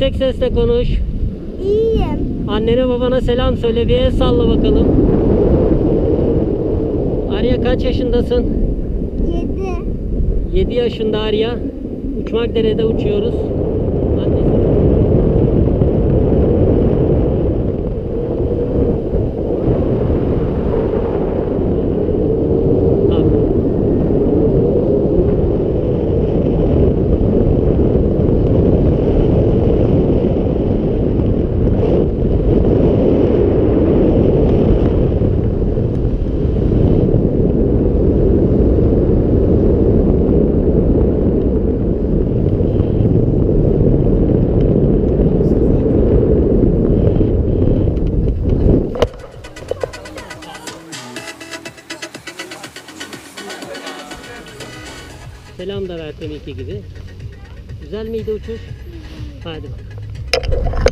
yüksek sesle konuş. İyiyim. Annene babana selam söyle. Bir el salla bakalım. Arya kaç yaşındasın? Yedi. 7 yaşında Arya. Uçmak derede uçuyoruz. Annesi. Selam da ver deminki gibi. Güzel miydi uçuş? Hadi bakalım.